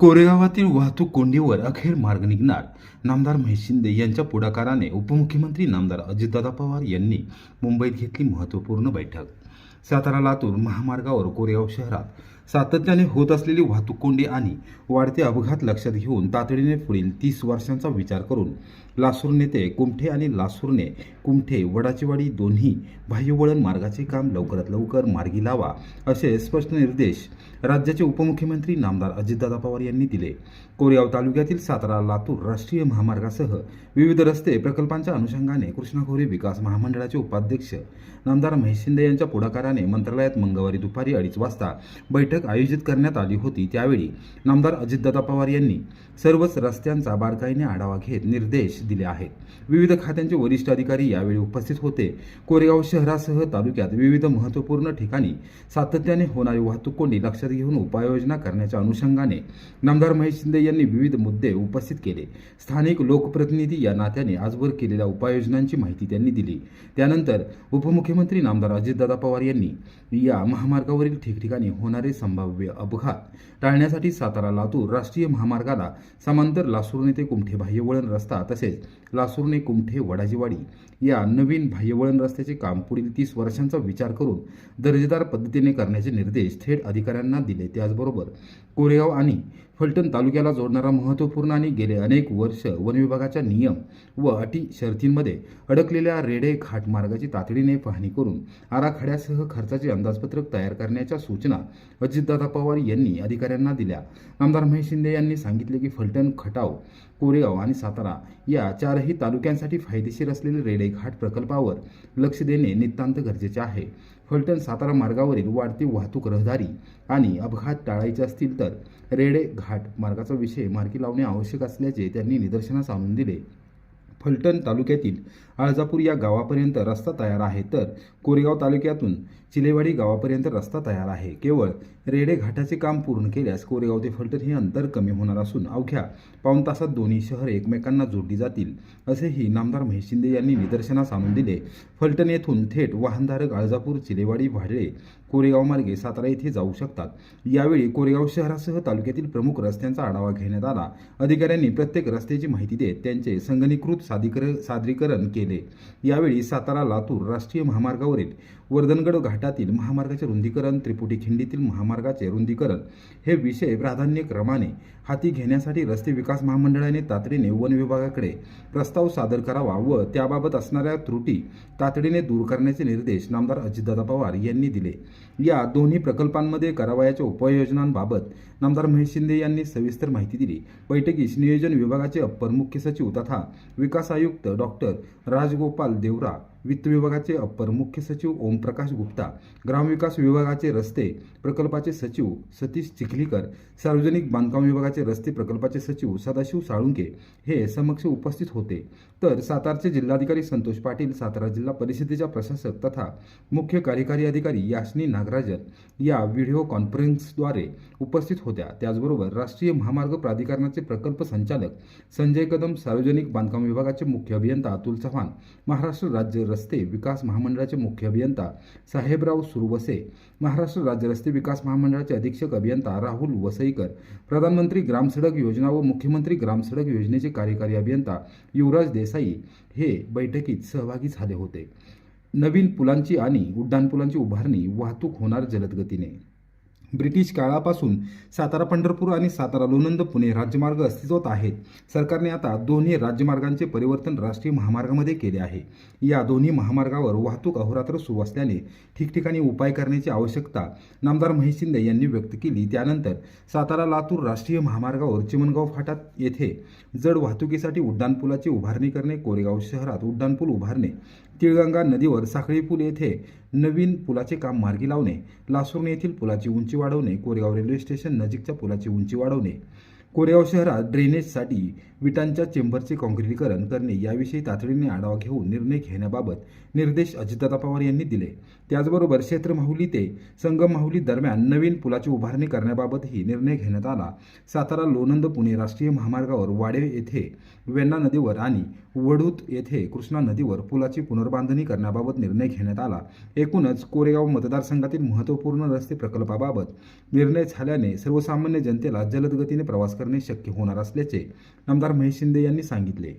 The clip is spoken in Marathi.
कोरेगावातील वाहतूक कोंडीवर अखेर मार्ग निघणार. नामदार महेश शिंदे यांच्या पुढाकाराने उपमुख्यमंत्री नामदार अजितदादा पवार यांनी मुंबईत घेतली महत्त्वपूर्ण बैठक. सातारा लातूर महामार्गावर कोरेगाव शहरात सातत्याने होत असलेली वाहतूक कोंडी आणि वाढते अपघात लक्षात घेऊन तातडीने पुढील तीस वर्षांचा विचार करून लासूर नेते कुमठे आणि लासूरने कुमठे वडाचीवाडी दोन्ही बाह्यवळण मार्गाचे काम लवकरात लवकर मार्गी लावा असे स्पष्ट निर्देश राज्याचे उपमुख्यमंत्री नामदार अजितदादा पवार यांनी दिले. कोरेगाव तालुक्यातील सातारा लातूर राष्ट्रीय महामार्गासह विविध रस्ते प्रकल्पांच्या अनुषंगाने कृष्णा खोरे विकास महामंडळाचे उपाध्यक्ष नामदार महेश शिंदे यांच्या पुढाकाराने मंत्रालयात मंगळवारी दुपारी अडीच वाजता बैठक आयोजित करण्यात आली होती. त्यावेळी नामदार अजितदादा पवार यांनी सर्वच रस्त्यांचा बारकाईने आढावा घेत निर्देश दिले आहेत. विविध खात्यांचे वरिष्ठ अधिकारी यावेळी उपस्थित होते. कोरेगाव शहरासह तालुक्यात विविध महत्त्वपूर्ण ठिकाणी सातत्याने होणारी वाहतूक कोंडी लक्षात घेऊन उपाययोजना करण्याच्या अनुषंगाने नामदार महेश शिंदे यांनी विविध मुद्दे उपस्थित केले. स्थानिक लोकप्रतिनिधी या नात्याने आजवर केलेल्या उपाययोजनांची माहिती त्यांनी दिली. त्यानंतर उपमुख्यमंत्री नामदार अजितदादा पवार यांनी या महामार्गावरील ठिकठिकाणी होणारे संभाव्य अपघात. टाळण्यासाठी सातारा लातूर राष्ट्रीय महामार्गाला समांतर लासूरने ते कुमठे बाह्यवळण रस्ता तसेच लासूरने कुमठे वडाजीवाडी या नवीन बाह्यवळण रस्त्याचे काम पुढील तीस वर्षांचा विचार करून दर्जेदार पद्धतीने करण्याचे निर्देश थेट अधिकाऱ्यांना दिले. त्याचबरोबर कोरेगाव आणि फलटण तालुक्याला जोडणारा महत्त्वपूर्ण आणि गेले अनेक वर्ष वनविभागाच्या नियम व अटी शर्तींमध्ये अडकलेल्या रेडे घाट मार्गाची तातडीने पाहणी करून आराखड्यासह खर्चाचे अंदाजपत्रक तयार करण्याच्या सूचना अजितदादा पवार यांनी अधिकाऱ्यांना दिल्या. आमदार महेश शिंदे यांनी सांगितले की फलटण खटाव कोरेगाव आणि सातारा या चारही तालुक्यांसाठी फायदेशीर असलेले रेडे घाट प्रकल्पावर लक्ष देणे नितांत गरजेचे आहे. फलटण सातारा मार्गावरील वाढती वाहतूक रहदारी आणि अपघात टाळायचे असतील तर रेडे घाट मार्गाचा विषय मार्गी लावणे आवश्यक असल्याचे त्यांनी निदर्शनास आणून दिले. फलटण तालुक्यातील आळजापूर या गावापर्यंत रस्ता तयार आहे. तर कोरेगाव तालुक्यातून चिलेवाडी गावापर्यंत रस्ता तयार आहे. केवळ रेडे घाटाचे काम पूर्ण केल्यास कोरेगाव ते फलटण हे अंतर कमी होणार असून अवघ्या पाऊण तासात दोन्ही शहरं एकमेकांना जोडली जातील असेही नामदार महेश शिंदे यांनी निदर्शनास आणून दिले. फलटण येथून थेट वाहनधारक आळजापूर चिलेवाडी भाडळे कोरेगाव मार्गे सातारा येथे जाऊ शकतात. यावेळी कोरेगाव शहरासह तालुक्यातील प्रमुख रस्त्यांचा आढावा घेण्यात आला. अधिकाऱ्यांनी प्रत्येक रस्त्याची माहिती देत त्यांचे संगणीकृत सादरीकर सादरीकरण केले. यावेळी सातारा लातूर राष्ट्रीय महामार्गावरील वर्धनगड घाटातील महामार्गाचे रुंदीकरण त्रिपुटी खिंडीतील महामार्गाचे रुंदीकरण हे विषय प्राधान्यक्रमाने हाती घेण्यासाठी रस्ते विकास महामंडळाने तातडीने वन विभागाकडे प्रस्ताव सादर करावा व त्याबाबत असणाऱ्या त्रुटी तातडीने दूर करण्याचे निर्देश नामदार अजितदादा पवार यांनी दिले. या दोन्ही प्रकल्पांमध्ये करावयाच्या उपाययोजनांबाबत नामदार महेश शिंदे यांनी सविस्तर माहिती दिली. बैठकीस नियोजन विभागाचे अप्पर मुख्य सचिव तथा विकास आयुक्त डॉक्टर राजगोपाल देवरा वित्त विभागाचे अप्पर मुख्य सचिव ओमप्रकाश गुप्ता ग्रामविकास विभागाचे रस्ते प्रकल्पाचे सचिव सतीश चिखलीकर सार्वजनिक बांधकाम विभागाचे रस्ते प्रकल्पाचे सचिव सदाशिव साळुंके हे समक्ष उपस्थित होते. तर सातारचे जिल्हाधिकारी संतोष पाटील सातारा जिल्हा परिषदेच्या प्रशासक तथा मुख्य कार्यकारी अधिकारी याशनी नागराजन या व्हिडिओ कॉन्फरन्सद्वारे उपस्थित होत्या. त्याचबरोबर राष्ट्रीय महामार्ग प्राधिकरणाचे प्रकल्प संचालक संजय कदम सार्वजनिक बांधकाम विभागाचे मुख्य अभियंता अतुल चव्हाण महाराष्ट्र राज्य रस्ते विकास महामंडळाचे मुख्य अभियंता साहेबराव सुरवसे महाराष्ट्र राज्य रस्ते विकास महामंडळाचे अधीक्षक अभियंता राहुल वसईकर प्रधानमंत्री ग्रामसडक योजना व मुख्यमंत्री ग्रामसडक योजनेचे कार्यकारी अभियंता युवराज देसाई हे बैठकीत सहभागी झाले होते. नवीन पुलांची आणि उड्डाणपुलांची उभारणी वाहतूक होणार जलदगतीने. ब्रिटिश काळापासून सातारा पंढरपूर आणि सातारा लोणंद पुणे राज्यमार्ग अस्तित्वात आहेत. सरकारने आता दोन्ही राज्यमार्गांचे परिवर्तन राष्ट्रीय महामार्गामध्ये केले आहे. या दोन्ही महामार्गावर वाहतूक अहोरात्र सुरू असल्याने ठिकठिकाणी उपाय करण्याची आवश्यकता नामदार महेश शिंदे यांनी व्यक्त केली. त्यानंतर सातारा लातूर राष्ट्रीय महामार्गावर चिमणगाव फाटात येथे जड वाहतुकीसाठी उड्डाणपुलाची उभारणी करणे कोरेगाव शहरात उड्डाणपूल उभारणे तिळगंगा नदीवर साखळी पूल येथे नवीन पुलाचे काम मार्गी लावणे लासूर्ण येथील पुलाची उंची वाढवणे कोरेगाव रेल्वे स्टेशन नजीकच्या पुलाची उंची वाढवणे. कोरेगाव शहरात ड्रेनेजसाठी विटांच्या चेंबरचे काँक्रिटीकरण करणे याविषयी तातडीने आढावा घेऊन निर्णय घेण्याबाबत निर्देश अजितदादा पवार यांनी दिले. त्याचबरोबर क्षेत्र माहुली ते संगम माहुली दरम्यान नवीन पुलाची उभारणी करण्याबाबतही निर्णय घेण्यात आला. सातारा लोणंद पुणे राष्ट्रीय महामार्गावर वाडे येथे वेण्णा नदीवर आणि वडूत येथे कृष्णा नदीवर पुलाची पुनर्बांधणी करण्याबाबत निर्णय घेण्यात आला. एकूणच कोरेगाव मतदारसंघातील महत्त्वपूर्ण रस्ते प्रकल्पाबाबत निर्णय झाल्याने सर्वसामान्य जनतेला जलदगतीने प्रवास प्रवास करणे शक्य होणार असल्याचे आमदार महेश शिंदे यांनी सांगितले.